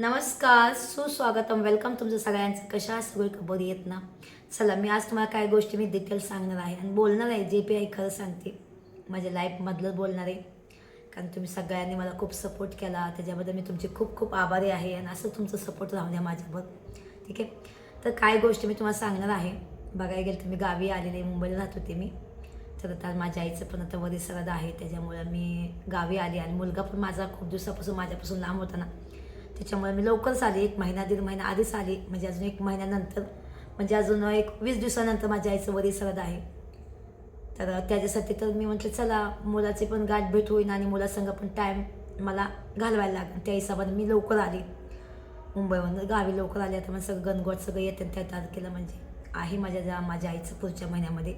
नमस्कार सुस्वागतम. वेलकम तुमचं सगळ्यांचं. कशा सगळी बरी येत ना? चला मी आज तुम्हाला काय गोष्टी मी डिटेल सांगणार आहे आणि बोलणार आहे जे पी आय खरं सांगते. माझ्या लाईफमधलं बोलणार आहे. कारण तुम्ही सगळ्यांनी मला खूप सपोर्ट केला. त्याच्याबद्दल मी तुमचे खूप खूप आभारी आहे आणि असं तुमचं सपोर्ट राहू द्या माझ्यावर. ठीक आहे? तर काय गोष्टी मी तुम्हाला सांगणार आहे? बघायला गेलं तर मी गावी आलेले मुंबईला राहत होते मी. तर आता माझ्या आईचं पण आता वरील आहे. त्याच्यामुळं मी गावी आली आणि मुलगा पण माझा खूप दिवसापासून माझ्यापासून लांब होता ना. त्याच्यामुळे मी लवकरच आली एक महिना दीड महिना आधीच आली म्हणजे अजून एक महिन्यानंतर म्हणजे अजून एक वीस दिवसानंतर माझ्या आईचं वरी सरद आहे. तर त्याच्यासाठी तर मी म्हटलं चला मुलाची पण गाठ भेट होईन आणि मुलासंग पण टाईम मला घालवायला लागेल. त्या हिशोबाने मी लवकर आली. मुंबईवरून गावी लवकर आली. आता मग सगळं गणगोट सगळं येते त्या तारखेला म्हणजे आहे माझ्या ज्या माझ्या आईचं पुढच्या महिन्यामध्ये.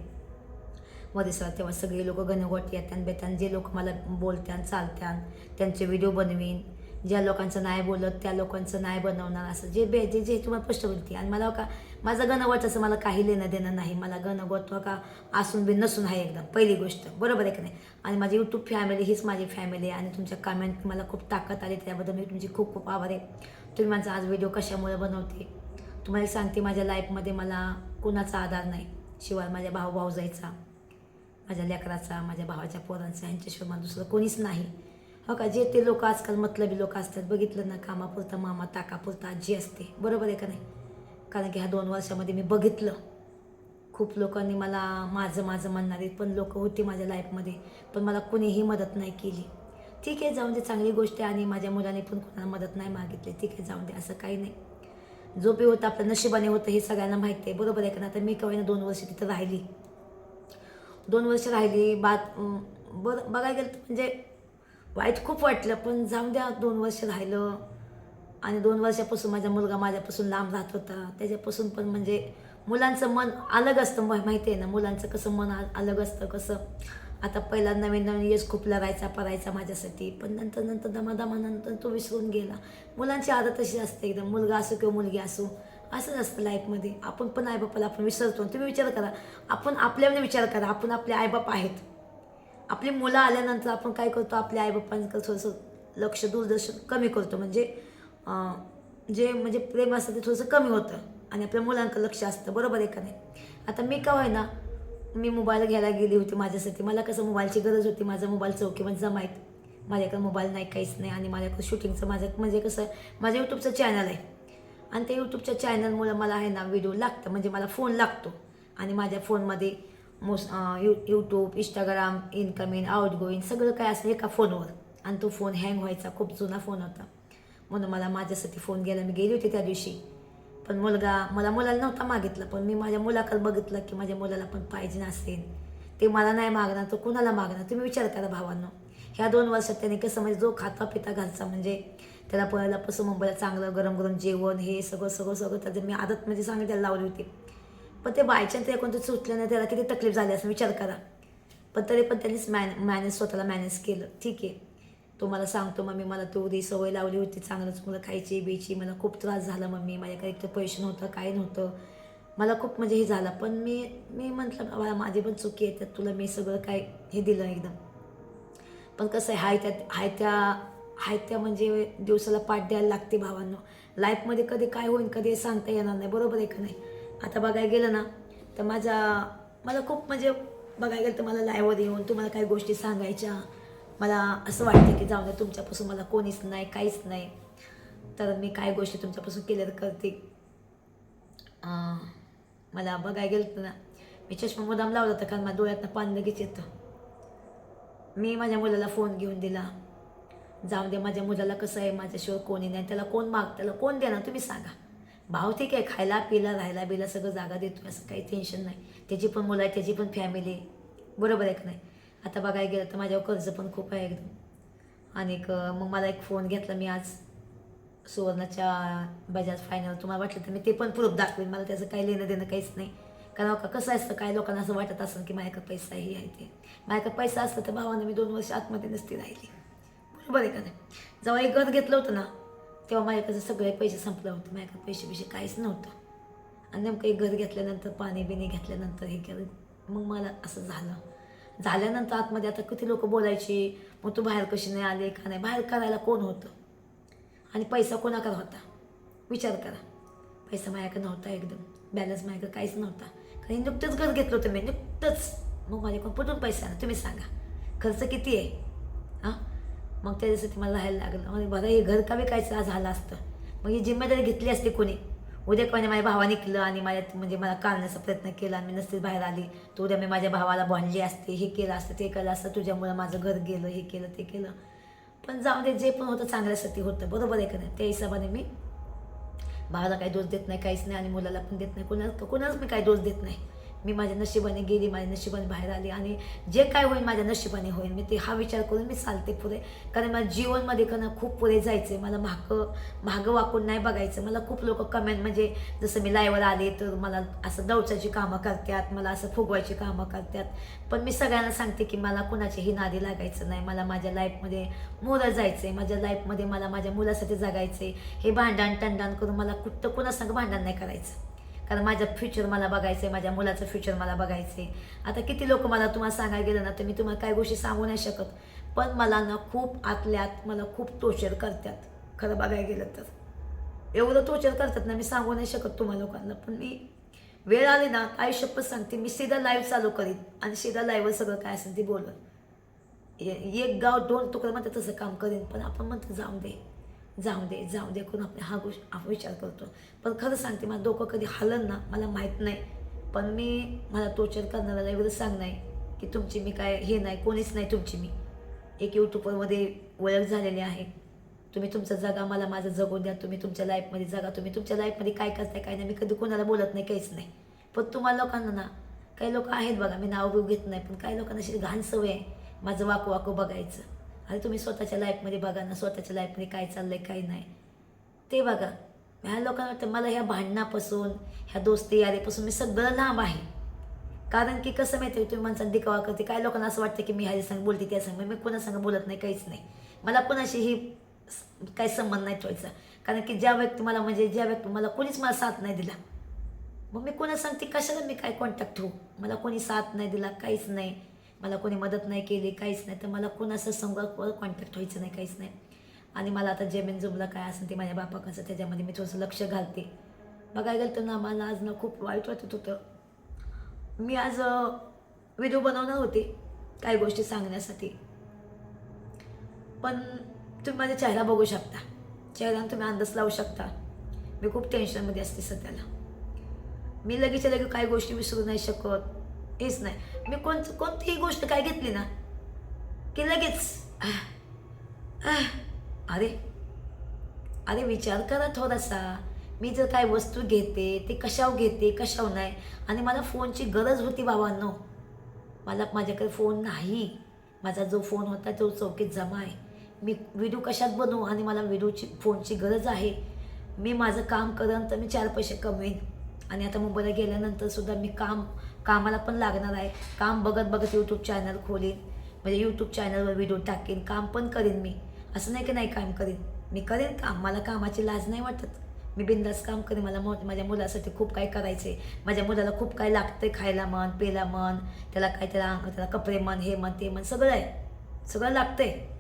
मध्ये सर तेव्हा सगळे लोक गणगोट येतात बेतान जे लोक मला बोलत्यान चालत्यान त्यांचे व्हिडिओ बनवीन. ज्या लोकांचं नाही बोलत त्या लोकांचं नाही बनवणार असं जे बे जे जे तुम्हाला स्पष्ट बोलते आणि मला हो का माझं गणगोट असं मला काही लेणं देणं नाही. मला गणगोट हो का असून बी नसून आहे एकदम पहिली गोष्ट. बरोबर आहे का नाही? आणि माझी यूट्यूब फॅमिली हीच माझी फॅमिली आहे आणि तुमच्या कमेंट मला खूप ताकद आली त्याबद्दल मी तुमची खूप खूप आभार आहे. तुम्ही माझा आज व्हिडिओ कशामुळे बनवते? तुम्हाला सांगते माझ्या लाईफमध्ये मला कुणाचा आधार नाही. शिवाय माझ्या भाऊ भाऊ जायचा माझ्या लेकराचा माझ्या भावाच्या पोरांचा यांच्याशिवाय मला दुसरं कोणीच नाही. हो का? जे ते लोक आजकाल मतलबी लोक असतात बघितलं ना कामापुरता मामा ताकापुरता आजी असते. बरोबर आहे का नाही? कारण की ह्या दोन वर्षामध्ये मी बघितलं. खूप लोकांनी मला माझं माझं म्हणणारे पण लोक होती माझ्या लाईफमध्ये पण मला कुणीही मदत नाही केली. ठीक आहे जाऊन दे चांगली गोष्ट आहे आणि माझ्या मुलाने पण कोणाला मदत नाही मागितली. ठीक आहे जाऊन दे असं काही नाही. जो बी होतं आपल्या नशिबाने होतं हे सगळ्यांना माहिती आहे. बरोबर आहे का ना तर मी कवाय ना दोन वर्ष तिथं राहिली. दोन वर्ष राहिली बात बरं बघायला गेलं तर म्हणजे वाईट खूप वाटलं पण जाऊन द्या दोन वर्ष राहिलं. आणि दोन वर्षापासून माझा मुलगा माझ्यापासून लांब राहत होता. त्याच्यापासून पण म्हणजे मुलांचं मन अलग असतं माहिती आहे ना मुलांचं कसं मन आ- अलग असतं कसं. आता पहिला नवीन नवीन यश खूप लढायचा परायचा माझ्यासाठी पण नंतर नंतर दमादमानंतर तो विसरून गेला. मुलांची आदत अशी असते एकदम मुलगा असो किंवा मुलगी असो असंच असतं लाईफमध्ये. आपण पण आईबापाला आपण विसरतो. तुम्ही विचार करा आपण आपल्याने विचार करा आपण आपले आईबाप आहेत. आपली मुलं आल्यानंतर आपण काय करतो? आपल्या आईबापांकडे थोडंसं लक्ष दूरदर्शन कमी करतो. म्हणजे जे म्हणजे प्रेम असतं ते थोडंसं कमी होतं आणि आपल्या मुलांकडे लक्ष असतं. बरोबर आहे का नाही? आता मी का ना मी मोबाईल घ्यायला गेली होती माझ्यासाठी. मला कसं मोबाईलची गरज होती? माझा मोबाईल चौकीमध्ये आहेत माझ्याकडे मोबाईल नाही काहीच नाही आणि माझ्याकडे शूटिंगचं माझं म्हणजे कसं माझं यूट्यूबचं चॅनल आहे. आणि त्या यूट्यूबच्या चॅनलमुळं मला आहे ना व्हिडिओ लागतं. म्हणजे मला फोन लागतो. आणि माझ्या फोनमध्ये मोस यू YouTube Instagram incoming outgoing सगळं काय असं एका फोनवर. आणि तो फोन हँग व्हायचा खूप जुना फोन होता. म्हणून मला माझ्यासाठी फोन घ्यायला मी गेली होती त्या दिवशी. पण मुलगा मला मुलाला नव्हता मागितला पण मी माझ्या मुलाकडे बघितलं की माझ्या मुलाला पण पाहिजे नसेल ते मला नाही मागणार तो कुणाला मागणार? तुम्ही विचार करा भावांनो. ह्या दोन वर्षात त्याने कसं म्हणजे जो खाता पिता घालचा म्हणजे त्याला पहिल्यापासून मुंबईला चांगलं गरम गरम जेवण हे सगळं सगळं सगळं त्याचं मी आदत म्हणजे चांगली लावली होती. पण ते बायचान्स ते कोणतं सुचलं नाही त्याला किती तकलीफ झाली असं विचार करा. पण तरी पण त्यांनीच मॅन मॅनेज स्वतःला मॅनेज केलं. ठीक आहे. तो मला सांगतो मम्मी मला तेवढी सवय लावली होती चांगलंच मला खायची बियची मला खूप त्रास झाला मम्मी माझ्याकडे एक तर पैसे नव्हतं काय नव्हतं. मला खूप म्हणजे हे झालं पण मी मी म्हटलं बाबा माझी पण चुकी आहे त्यात तुला मी सगळं काय हे दिलं एकदम. पण कसं आहे हाय त्या हाय त्या हाय त्या म्हणजे दिवसाला पाठ द्यायला लागते भावांना. लाईफमध्ये कधी काय होईल कधी सांगता येणार नाही बरोबर आहे का नाही? आता बघायला गेलं ना तर माझा मला खूप म्हणजे बघायला गेलं तर मला लाईव्हवर येऊन तुम्हाला काही गोष्टी सांगायच्या. मला असं वाटतं की जाऊ द्या तुमच्यापासून मला कोणीच नाही काहीच नाही. तर मी काय गोष्टी तुमच्यापासून क्लिअर करते. मला बघायला गेलं तर ना मी चष्मा मुदाम लावला होता कारण माझ्या डोळ्यातनं पाणी लगेच येतं. मी माझ्या मुलाला फोन घेऊन दिला. जाऊ दे माझ्या मुलाला कसं आहे माझ्याशिवाय कोणी नाही. त्याला कोण माग त्याला कोण देणार तुम्ही सांगा. भाव ठीक आहे खायला पिला राहायला बिला सगळं जागा देतो असं काही टेन्शन नाही. त्याची पण मुलं आहे त्याची पण फॅमिली बरोबर आहे का नाही? आता बघायला गेलं तर माझ्यावर कर्ज पण खूप आहे एकदम. आणि मग मला एक फोन घेतला मी आज. सुवर्णाच्या बजाज फायनल तुम्हाला वाटलं तर मी ते पण प्रूफ दाखवेन. मला त्याचं काही लेणं देणं काहीच नाही. कारण हो का कसं असतं काय लोकांना असं वाटत असेल की माझ्याकडे पैसा ही आहे ते. माझ्याकडे पैसा असला तर भावानं मी दोन वर्ष आतमध्ये नसती राहिली. बरोबर आहे का नाही? जेव्हा एक घर घेतलं होतं ना तेव्हा माझ्याकडे सगळे पैसे संपले होते. माझ्याकडे पैसे पैसे काहीच नव्हतं. आणि नेमकं एक घर घेतल्यानंतर पाणी बिणी घेतल्यानंतर हे केलं. मग मला असं झालं. झाल्यानंतर आतमध्ये आता किती लोक बोलायची? मग तू बाहेर कशी नाही आले का नाही? बाहेर करायला कोण होतं? आणि पैसा कोणाकडे होता? विचार करा. पैसा माझ्याकडे नव्हता एकदम. बॅलन्स माझ्याकडे काहीच नव्हता. कारण नुकतंच घर घेतलं होतं मी. नुकतंच. मग माझ्याकडून कुठून पैसा आला. तुम्ही सांगा. खर्च किती आहे? हां? मग त्याच्यासाठी मला राहायला लागलं. म्हणजे बरं हे घर का विकायचं? झालं असतं. मग ही जिम्मेदारी घेतली असते कोणी? उद्या कोणी माझ्या भावा निघलं आणि माझ्या म्हणजे मला काढण्याचा प्रयत्न केला आणि मी नसतीच बाहेर आली तर उद्या मी माझ्या भावाला भांडली असते हे केलं असतं ते केलं असतं तुझ्यामुळं माझं घर गेलं हे केलं ते केलं. पण जाऊ दे जे पण होतं चांगल्यासाठी होतं बरोबर आहे का नाही? त्या हिशोबाने मी भावाला काही दोष देत नाही काहीच नाही आणि मुलाला पण देत नाही. कोणाला कोणालाच मी काही दोष देत नाही. मी माझ्या नशिबाने गेली माझ्या नशिबाने बाहेर आली आणि जे काय होईल माझ्या नशिबाने होईल. मी ते हा विचार करून मी चालते पुढे. कारण मला जीवनमध्ये करणं खूप पुढे जायचं आहे मला मागं मागं वाकून नाही बघायचं. मला खूप लोक कमेंट म्हणजे जसं मी लाईव्हवर आले तर मला असं दौचाची कामं करतात मला असं फुगवायची कामं करतात. पण मी सगळ्यांना सांगते की मला कुणाचीही नादी लागायचं नाही. मला माझ्या लाईफमध्ये मोरं जायचं आहे माझ्या लाईफमध्ये मला माझ्या मुलासाठी जगायचं आहे हे भांडण टंडण करून मला कुठं कुणासंग भांडण नाही करायचं. कारण माझं फ्युचर मला बघायचं आहे माझ्या मुलाचं फ्युचर मला बघायचं आहे आता किती लोक मला तुम्हाला सांगायला गेलं ना तर मी तुम्हाला काही गोष्टी सांगू नाही शकत. पण मला ना खूप आतल्यात मला खूप टोचर करतात. खरं बघायला गेलं तर. एवढं टोचर करतात ना मी सांगू नाही शकत तुम्हा लोकांना. पण मी वेळ आली ना आयुष्यपत सांगते मी सीधा लाईव्ह चालू करीन. आणि सीधा लाईव्हवर सगळं काय असेल ते बोलत एक गाव दोन तुकडं म्हणतात तसं काम करीन पण आपण म्हणतो जाऊ दे. जाऊ दे जाऊ दे करून आपल्या हा गोष्ट हा विचार करतो. पण खरं सांगते मला डोकं कधी हलन ना मला माहीत नाही. पण मी मला टोचर करणाऱ्याला एवढं सांग नाही की तुमची मी काय हे नाही कोणीच नाही तुमची मी. एक यूट्यूबरमध्ये ओळख झालेली आहे. तुम्ही तुमचं जगा मला माझं जगून द्या तुम्ही तुमच्या लाईफमध्ये जगा तुम्ही तुमच्या लाईफमध्ये काय करताय काय नाही मी कधी कोणाला बोलत नाही काहीच नाही. पण तुम्हाला लोकांना ना काही लोक आहेत बघा मी नाव घेत नाही पण काही लोकांना अशी घाण सवय आहे माझं वाकू वाकू बघायचं. आणि तुम्ही स्वतःच्या लाईफमध्ये बघा ना स्वतःच्या लाईफमध्ये काय चाललं आहे काय नाही. ते बघा. ह्या लोकांना वाटतं मला ह्या भांडणापासून ह्या दोस्ती यादीपासून मी सगळं लांब आहे. कारण की कसं माहिती आहे तुम्ही माणसांना दिखावा करते काय लोकांना असं वाटतं की मी ह्या संग बोलते त्या संग. मी कोणासंग बोलत नाही काहीच नाही. मला कोणाशीही स- काही संबंध नाही ठेवायचा. कारण की ज्या व्यक्ती मला म्हणजे ज्या व्यक्ती मला कोणीच मला साथ नाही दिला. मग मी कोणा सांगते कशाला मी काय कॉन्टॅक्ट ठेवू? मला कोणी साथ नाही दिला काहीच नाही. मला कोणी मदत नाही केली काहीच नाही. तर मला कोणाचं संघ कॉन्टॅक्ट व्हायचं नाही काहीच नाही. आणि मला आता जमीन जुमला काय असेल ते माझ्या बापाकडचं त्याच्यामध्ये मी थोडंसं लक्ष घालते. बघायला गेलं तर ना मला आज ना खूप वाईट वाटत होतं. मी आज व्हिडिओ बनवणार होते काही गोष्टी सांगण्यासाठी. पण तुम्ही माझा चेहरा बघू शकता. चेहऱ्यानं तुम्ही अंदाज लावू शकता. मी खूप टेन्शनमध्ये असते सध्याला. मी लगेच लगेच काही गोष्टी विसरू नाही शकत हेच नाही. मी कोण कोणतीही गोष्ट काय घेतली ना की लगेच अरे अरे विचार करा थोडासा. मी जर काय वस्तू घेते ते कशावर घेते कशावर नाही. आणि मला फोनची गरज होती बाबांनो मला माझ्याकडे फोन नाही. माझा जो फोन होता तो चौकीत जमा आहे. मी व्हिडिओ कशात बनवू आणि मला व्हिडिओची फोनची गरज आहे. मी माझं काम करेन तर मी चार पैसे कमवेन. आणि आता मुंबईला गेल्यानंतर सुद्धा मी काम कामाला पण लागणार आहे. काम बघत बघत यूट्यूब चॅनल खोलीन. म्हणजे यूट्यूब चॅनलवर व्हिडिओ टाकेन. काम पण करेन मी. असं नाही की नाही काम करेन. मी करेन काम. मला कामाची लाज नाही वाटत. मी बिंदास काम करेन. मला मो माझ्या मुलासाठी खूप काय करायचं आहे माझ्या मुलाला खूप काय लागतं आहे खायला म्हण पेला म्हण त्याला काय त्याला त्याला कपडे म्हण हे म्हण ते म्हण सगळं आहे. सगळं लागतं आहे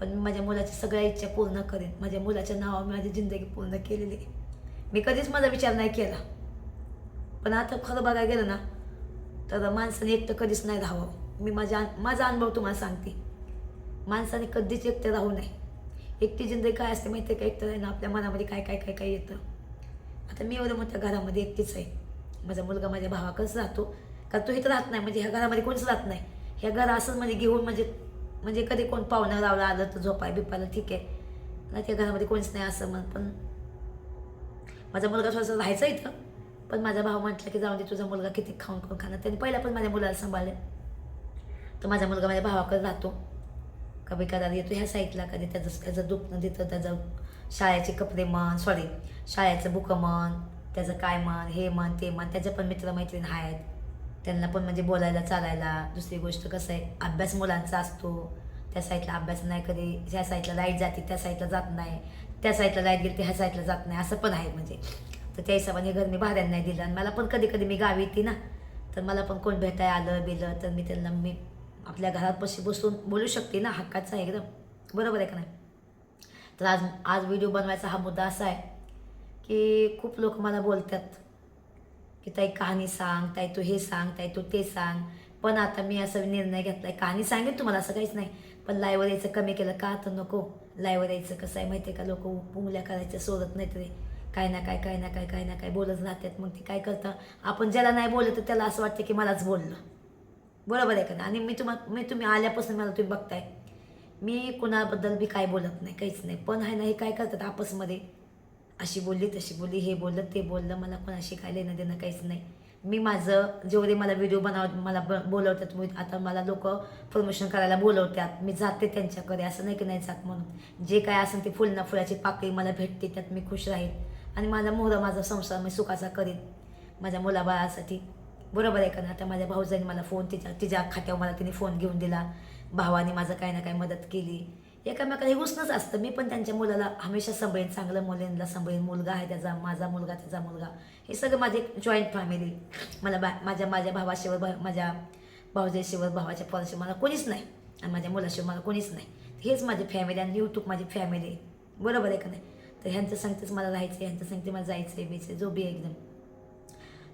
पण मी माझ्या मुलाची सगळ्या इच्छा पूर्ण करेन. माझ्या मुलाच्या नावावर मी माझी जिंदगी पूर्ण केलेली आहे. मी कधीच माझा विचार नाही केला. पण आता खरं बघायला गेलं ना तर माणसाने एकटं कधीच नाही राहावं. मी माझ्या माझा अनुभव तुम्हाला सांगते. माणसाने कधीच एकटं राहू नये. एकटी जिंदगी काय असते माहिती आहे का? एकटं आहे ना आपल्या मनामध्ये काय काय काय काय येतं. आता मी एवढं मोठ्या घरामध्ये एकटीच आहे. माझा मुलगा माझ्या भावाकडंच राहतो. कारण तो इथं राहत नाही. म्हणजे ह्या घरामध्ये कोणीच राहत नाही. ह्या घर असंच म्हणजे घेऊन म्हणजे म्हणजे कधी कोण पाहुणं लावला आलं तर झोपाय बिपायला ठीक आहे. नाही त्या घरामध्ये कोणीच नाही असं म्हण पण माझा मुलगा थोडासा राहायचा इथं. पण माझा भाऊ म्हटलं की जाऊन दे तुझा मुलगा किती खाऊन खाऊन खाणार. त्यांनी पहिला पण माझ्या मुलाला सांभाळले. तर माझा मुलगा माझ्या भावाकडे राहतो. कधी कदा येतो ह्या साईडला कधी त्याचं त्याचं दुखणं देतं त्याचं शाळेचे कपडे म्हण सॉरी शाळेचं बुकं म्हण त्याचं काय म्हण हे म्हण ते म्हण त्याचे पण मित्रमैत्रीण आहेत. त्यांना पण म्हणजे बोलायला चालायला दुसरी गोष्ट कसं आहे अभ्यास मुलांचा असतो. त्या साईडला अभ्यास नाही कधी ह्या साईडला लाइट जाते त्या साईडला जात नाही. त्या साईडला लाइट गेली ह्या साईडला जात नाही असं पण आहे म्हणजे. तर त्या हिशोबाने घर मी भाड्यानं नाही दिलं. आणि मला पण कधी कधी मी गावी येते ना तर मला पण कोण भेटाय आलं बिलं तर मी त्यांना मी आपल्या घरात पशी बसून बोलू शकते ना हक्काचं आहे एकदम. बरोबर आहे का नाही? तर आज आज व्हिडिओ बनवायचा हा मुद्दा असा आहे की खूप लोक मला बोलतात की ताई कहाणी सांग ताई तू हे सांग ताई तू ते सांग. पण आता मी असा निर्णय घेतलाय. कहाणी सांगेन तुम्हाला असं काहीच नाही पण लाईव्हवर यायचं कमी केलं का? तर नको. लाईव्हवर यायचं कसं आहे माहिती आहे का? लोक उंगल्या करायच्या सोडत नाहीत रे. काय ना काय काय ना काय काय ना काय बोलत राहतात. मग ते काय करतं? आपण ज्याला नाही बोललं तर त्याला असं वाटतं की मलाच बोललं. बरोबर आहे का ना आणि मी तुम्हाला मी तुम्ही आल्यापासून मला तुम्ही बघताय. मी कुणाबद्दल बी काय बोलत नाही काहीच नाही. पण आहे ना हे काय करतात आपसमध्ये? अशी बोलली तशी बोलली हे बोललं ते बोललं. मला कोणाशी काय लेणं देणं काहीच नाही. मी माझं जेवढे मला व्हिडिओ बनव मला ब बोलवतात मी आता मला लोक प्रमोशन करायला बोलवतात. मी जाते त्यांच्याकडे. असं नाही की नाही जात म्हणून. जे काय असेल ते फुल ना फुलाची पाकळी मला भेटते त्यात मी खुश राहील. आणि माझा मोहरा माझा संसार मी सुखाचा करीन. माझ्या मुलाबाळासाठी. बरोबर आहे का ना? आता माझ्या भाऊजाईने मला फोन तिच्या तिच्या खात्यावर मला तिने फोन घेऊन दिला. भावाने माझं काही ना काही मदत केली. एकामेकाला हे घुसणंच असतं. मी पण त्यांच्या मुलाला हमेशा सांभाळेन. चांगलं मुलींना सांभाळेन. मुलगा आहे त्याचा माझा मुलगा त्याचा मुलगा. हे सगळं माझे जॉईंट फॅमिली मला बा माझ्या माझ्या भावाशिवाय भा- माझ्या भाऊजाईशिवाय भावाच्या पोराशिवाय मला कोणीच नाही. आणि माझ्या मुलाशिवाय मला कोणीच नाही. हेच माझी फॅमिली आणि यूट्यूब माझी फॅमिली बरोबर आहे का नाही? तर ह्यांचं सांगतेच मला राहायचं आहे ह्यांचं सांगते मला जायचं आहे बेचं जो बी आहे एकदम.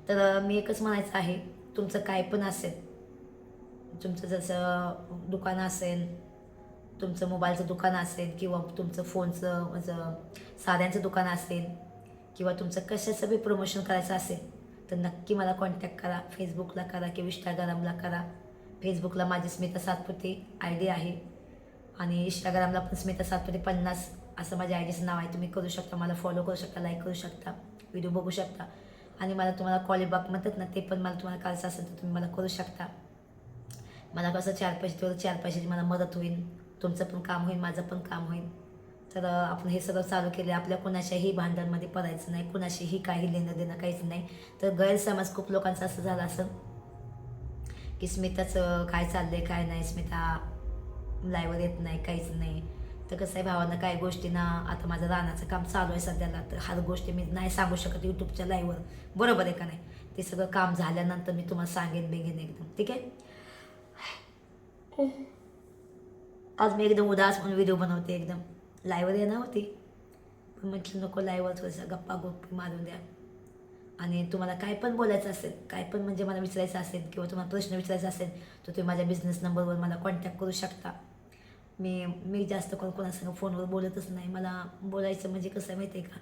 तर मी एकच म्हणायचं आहे तुमचं काय पण असेल तुमचं जसं दुकान असेल तुमचं मोबाईलचं दुकान असेल किंवा तुमचं फोनचं माझं साड्यांचं दुकान असेल किंवा तुमचं कशाचं बी प्रमोशन करायचं असेल तर नक्की मला कॉन्टॅक्ट करा फेसबुकला करा किंवा इंस्टाग्रामला करा. फेसबुकला माझी स्मिता सातपुते आय डी आहे. आणि इंस्टाग्रामला पण स्मिता सातपुते पन्नास. असं माझ्या आय डीचं नाव आहे तुम्ही करू शकता मला फॉलो करू शकता लाईक करू शकता व्हिडिओ बघू शकता. आणि मला तुम्हाला कॉलेबाक म्हणतात ना ते पण मला तुम्हाला करायचं असेल तर तुम्ही मला करू शकता. मला कसं चार पैसे तेवढं चार पैशाची मला मदत होईल तुमचं पण काम होईल माझं पण काम होईल. तर आपण हे सगळं चालू केले आपल्या कोणाच्याही भांडणमध्ये पडायचं नाही कोणाशीही काही लेणं देणं काहीच नाही. तर गैरसमज खूप लोकांचा असं झाला असं की स्मिताचं काय चाललं आहे काय नाही स्मिता लाईव्हवर येत नाही काहीच नाही. तर कसं आहे भावानं काय गोष्टींना आता माझं रानाचं काम चालू आहे सध्याला तर हर गोष्टी मी नाही सांगू शकत यूट्यूबच्या लाईव्हवर बरोबर आहे का नाही? ते सगळं काम झाल्यानंतर मी तुम्हाला सांगेन बेगेन एकदम. ठीक आहे? आज मी एकदम उदास म्हणून व्हिडिओ बनवते एकदम. लाईव्हवर येणार होती. पण म्हटलं नको लाईव्हवर थोडंसं गप्पा गोप्पी मारून द्या. आणि तुम्हाला काय पण बोलायचं असेल काय पण म्हणजे मला विचारायचं असेल किंवा तुम्हाला प्रश्न विचारायचा असेल तर तुम्ही माझ्या बिझनेस नंबरवर मला कॉन्टॅक्ट करू शकता. मी मी जास्त करून कोणासंग फोनवर बोलतच नाही. मला बोलायचं म्हणजे कसं आहे माहिती आहे का?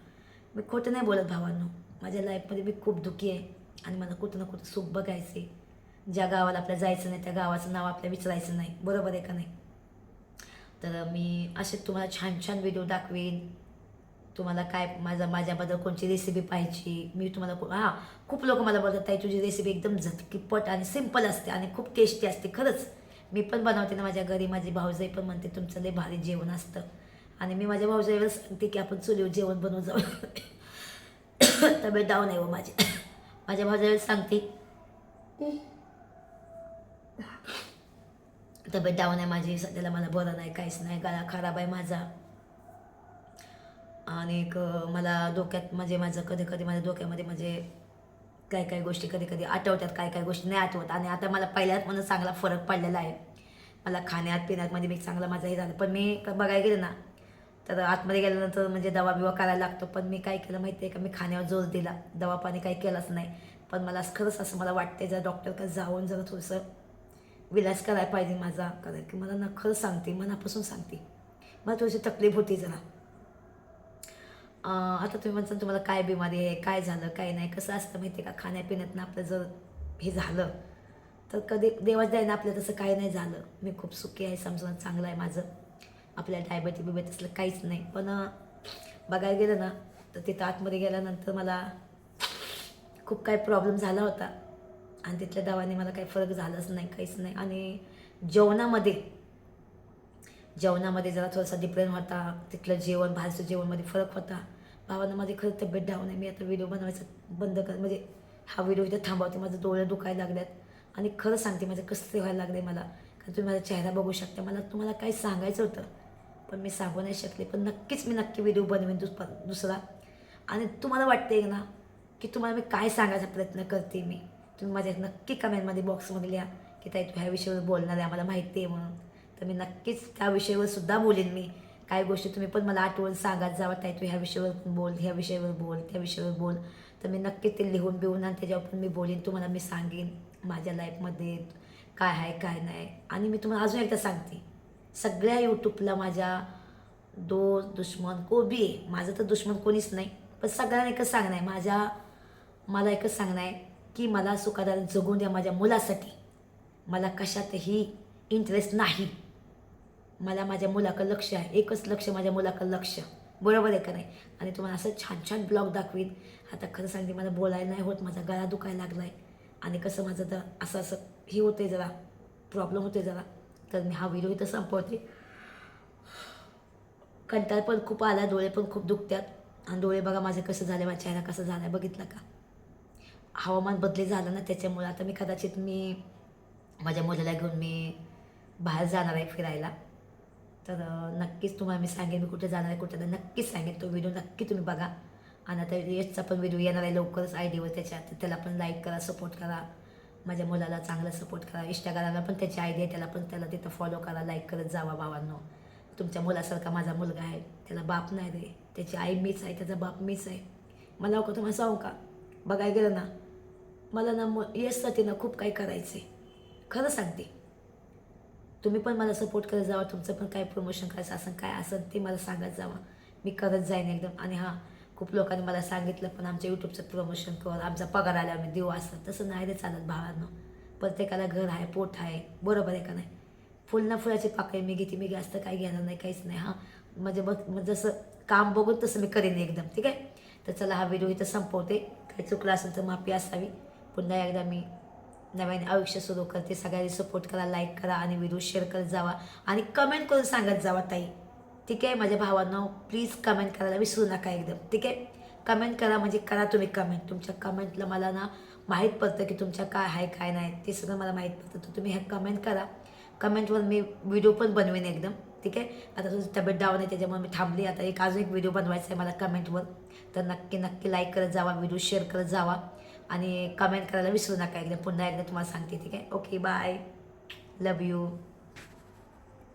मी खोटं नाही बोलत भावांनो. माझ्या लाईफमध्ये मी खूप दुःखी आहे आणि मला कुठं ना कुठं सुख बघायचं आहे. ज्या गावाला आपल्या जायचं नाही त्या गावाचं नाव आपल्या विचारायचं नाही. बरोबर आहे का नाही? तर मी असे तुम्हाला छान छान व्हिडिओ दाखवेन. तुम्हाला काय माझा माझ्याबद्दल कोणची रेसिपी पाहिजे? मी तुम्हाला हां खूप लोक मला बोलतात ताई तुझी रेसिपी एकदम झटकीपट आणि सिंपल असते आणि खूप टेस्टी असते. खरंच मी पण बनवते ना माझ्या घरी. माझी भाऊजाई पण म्हणते तुमचं लय भारी जेवण असतं. आणि मी माझ्या भाऊजाईवर सांगते की आपण चुलीवर जेवण बनवून जाऊ. तब्येत डाऊन आहे हो माझी. माझ्या भाऊजाईवर सांगते. तब्येत डाऊन आहे माझी. सध्याला मला बरं नाही काहीच नाही. गळा खराब आहे माझा. आणि मला डोक्यात म्हणजे माझं कधी कधी माझ्या डोक्यामध्ये म्हणजे काय काय गोष्टी कधी कधी आठवतात काय काय गोष्टी नाही आठवत. आणि आता मला पहिल्यात म्हणून चांगला फरक पडलेला आहे. मला खाण्यात पिण्यात मध्ये मी चांगला माझा हे झालं. पण मी बघायला गेले ना तर आतमध्ये गेल्यानंतर म्हणजे दवा बिवा करायला लागतो. पण मी काय केलं माहिती आहे का? मी खाण्यावर जोर दिला. दवा पाणी काही केलंच नाही. पण मला खरंच असं मला वाटते जर डॉक्टरकडे जाऊन जरा थोडंसं विलास करायला पाहिजे माझा. कारण की मला ना खरंच सांगते मनापासून सांगते. मला थोडीशी तकलीफ होती जरा. आता तुम्ही म्हणसान तुम्हाला काय बिमारी आहे काय झालं काय नाही कसं असतं माहिती आहे का? खाण्यापिण्यातनं आपलं जर हे झालं तर कधी देवाच द्यायला आपलं तसं काही नाही झालं. मी खूप सुखी आहे समजून चांगलं आहे माझं. आपल्याला डायबेटी बिबेट असलं काहीच नाही. पण बघायला गेलं ना तर तिथं आतमध्ये गेल्यानंतर मला खूप काही प्रॉब्लेम झाला होता. आणि तिथल्या दवाने मला काही फरक झालाच नाही काहीच नाही. आणि जेवणामध्ये जेवणामध्ये जरा थोडासा डिफरंट होता. तिथलं जेवण बाहेरचं जेवणमध्ये फरक होता. भावानं माझी खरं तब्येत डाऊन आहे. मी आता व्हिडिओ बनवायचा बंद कर म्हणजे हा व्हिडिओ इथे थांबवते. माझं डोळे दुखायला लागल्यात आणि खरं सांगते माझं कसं व्हायला लागले मला. कारण तुम्ही माझा चेहरा बघू शकता. मला तुम्हाला काही सांगायचं होतं पण मी सांगू नाही शकले. पण नक्कीच मी नक्की व्हिडिओ बनवेन दुस दुसरा. आणि तुम्हाला वाटते ना की तुम्हाला मी काय सांगायचा प्रयत्न करते मी? तुम्ही माझ्या नक्की कमेंटमध्ये बॉक्समध्ये लिहा की ताई तू ह्या विषयावर बोलणार आहे आम्हाला माहिती आहे म्हणून. तर मी नक्कीच त्या विषयावर सुद्धा बोलेन मी. काही गोष्टी तुम्ही पण मला आठवण सांगत जावा ताई तू ह्या विषयावर बोल ह्या विषयावर बोल त्या विषयावर बोल. तर मी नक्की ते लिहून बिहून आणि त्याच्यावर पण मी बोलेन तुम्हाला मी सांगेन माझ्या लाईफमध्ये काय आहे काय नाही. आणि मी तुम्हाला अजून एकदा सांगते सगळ्या यूट्यूबला माझ्या दोस्त दुश्मन कोबी आहे. माझं तर दुश्मन कोणीच नाही पण सगळ्यांना एकच सांगणं आहे माझ्या मला एकच सांगणं आहे की मला सुखादार जगून द्या माझ्या मुलासाठी. मला कशातही इंटरेस्ट नाही. मला माझ्या मुलाकडं लक्ष आहे. एकच लक्ष माझ्या मुलाकडं लक्ष. बरोबर आहे का नाही? आणि तुम्हाला असं छान छान ब्लॉग दाखवीन. आता खरं सांगते मला बोलायला नाही होत. माझा गळा दुखायला लागला आहे आणि कसं माझं तर असं असं हे होते जरा. प्रॉब्लेम होते जरा. तर मी हा व्हिडिओ इथं संपवते. कंटाळ पण खूप आला डोळे पण खूप दुखतात आणि डोळे बघा माझे कसं झाले माझा चेहरा कसा झाला बघितला का? हवामान बदली झालं ना त्याच्यामुळे. आता मी कदाचित मी माझ्या मुलाला घेऊन मी बाहेर जाणार आहे फिरायला. तर नक्कीच तुम्हाला मी सांगेन मी कुठे जाणार आहे कुठे तर नक्कीच सांगेन तो व्हिडिओ नक्की तुम्ही बघा. आणि आता यशचा पण व्हिडिओ येणार आहे लवकरच आय डीवर त्याच्यात त्याला पण लाईक करा सपोर्ट करा. माझ्या मुलाला चांगला सपोर्ट करा. इंस्टाग्रामला पण त्याची आयडी आहे त्याला पण त्याला तिथं फॉलो करा लाईक करत जावा भावांनो. तुमच्या मुलासारखा माझा मुलगा आहे. त्याला बाप नाही रे. त्याची आई मीच आहे त्याचा बाप मीच आहे. मला का तुम्हाला सांगू का? बघायला गेलं ना मला ना म यशसाठी ना खूप काही करायचं आहे खरं सांगते. तुम्ही पण मला सपोर्ट करत जावा तुमचं पण काय प्रमोशन करायचं असं काय असं ते मला सांगत जावा. मी करत जाईन एकदम. आणि हां खूप लोकांनी मला सांगितलं पण आमच्या यूट्यूबचं प्रमोशन कर आमचा पगार आला आम्ही देऊ असं. तसं नाही रे चालत भावांनो. प्रत्येकाला घर आहे पोट आहे. बरोबर आहे का नाही? फुल ना फुलाची पाकळी मी घेते मी जास्त काही घेणार नाही काहीच नाही. हां म्हणजे मग म्हणजे जसं काम बघून तसं मी करेन एकदम. ठीक आहे? तर चला हा व्हिडिओ इथं संपवते. काही चुकलं असेल तर माफी असावी. पुन्हा एकदा मी नव्याने आयुष्य सुरू करते सगळ्यांनी सपोर्ट करा लाईक करा आणि व्हिडिओ शेअर करत जावा. आणि कमेंट करून सांगत जावा ताई. ठीक आहे माझ्या भावांना प्लीज कमेंट करायला विसरू नका एकदम. ठीक आहे? कमेंट करा म्हणजे करा तुम्ही कमेंट तुमच्या कमेंटला मला ना माहीत पडतं की तुमच्या काय आहे काय नाही. ते सगळं मला माहीत पडतं. तर तुम्ही हे कमेंट करा. कमेंटवर मी व्हिडिओ पण बनवेन एकदम. ठीक आहे? आता तुझी तब्येत डाऊन आहे त्याच्यामुळे मी थांबली. आता एक अजून एक व्हिडिओ बनवायचा आहे मला कमेंटवर तर नक्की नक्की लाईक करत जावा व्हिडिओ शेअर करत जावा. आणि कमेंट करायला विसरू नका. एकदा पुन्हा एकदा तुम्हाला सांगते ठीक आहे? Okay bye love you